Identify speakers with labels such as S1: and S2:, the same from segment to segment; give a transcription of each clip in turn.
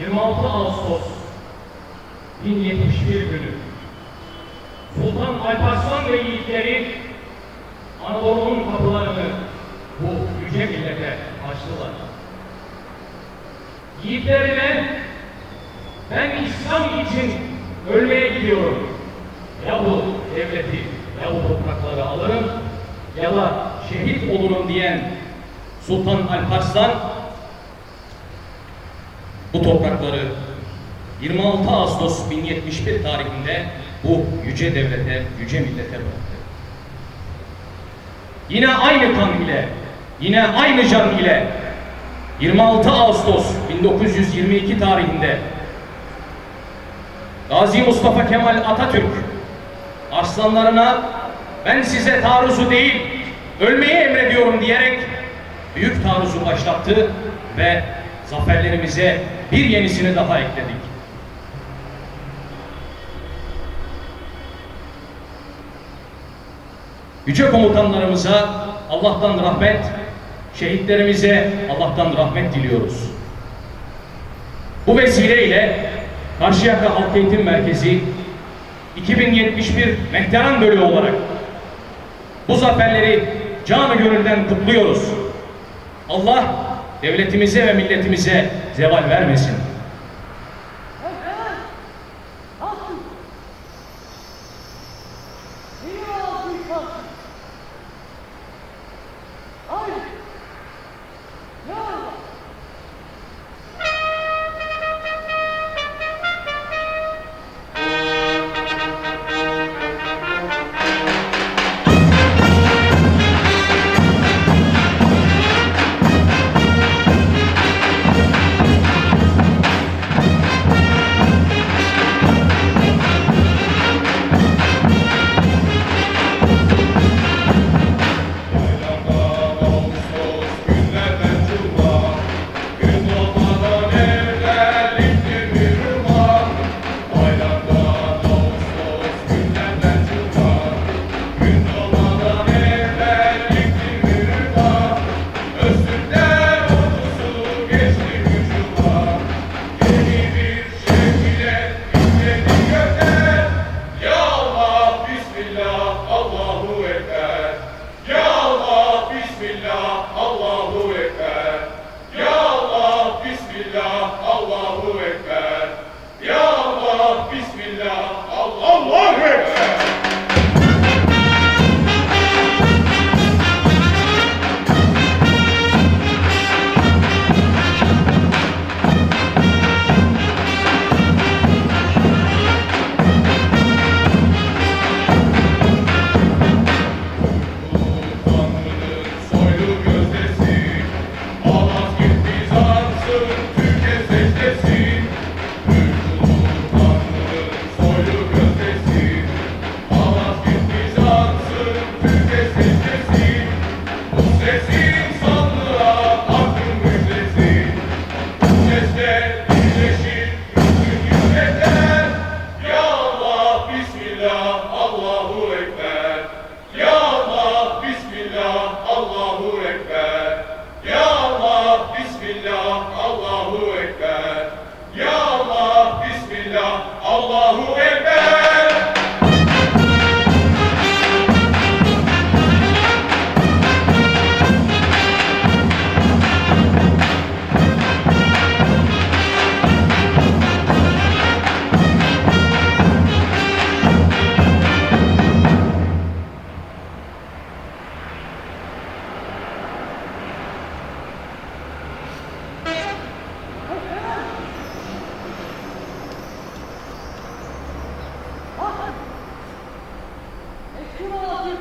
S1: 26 Ağustos 1071 günü Sultan Alparslan ve yiğitleri Anadolu'nun kapılarını bu yüce millete açtılar. Yiğitlerine ben İslam için ölmeye gidiyorum. Ya bu devleti ya bu toprakları alırım ya da şehit olurum diyen Sultan Alparslan bu toprakları 26 Ağustos 1071 tarihinde bu yüce devlete, yüce millete bıraktı. Yine aynı kan ile, yine aynı can ile 26 Ağustos 1922 tarihinde Gazi Mustafa Kemal Atatürk arslanlarına ben size taarruzu değil ölmeyi emrediyorum diyerek büyük taarruzu başlattı ve zaferlerimize bir yenisini daha ekledik. Yüce komutanlarımıza Allah'tan rahmet, şehitlerimize Allah'tan rahmet diliyoruz. Bu vesileyle Karşıyaka Halk Eğitim Merkezi 2071 Mehteran Bölüğü olarak bu zaferleri canı gönülden kutluyoruz. Allah devletimize ve milletimize zeval vermesin.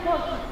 S1: 어.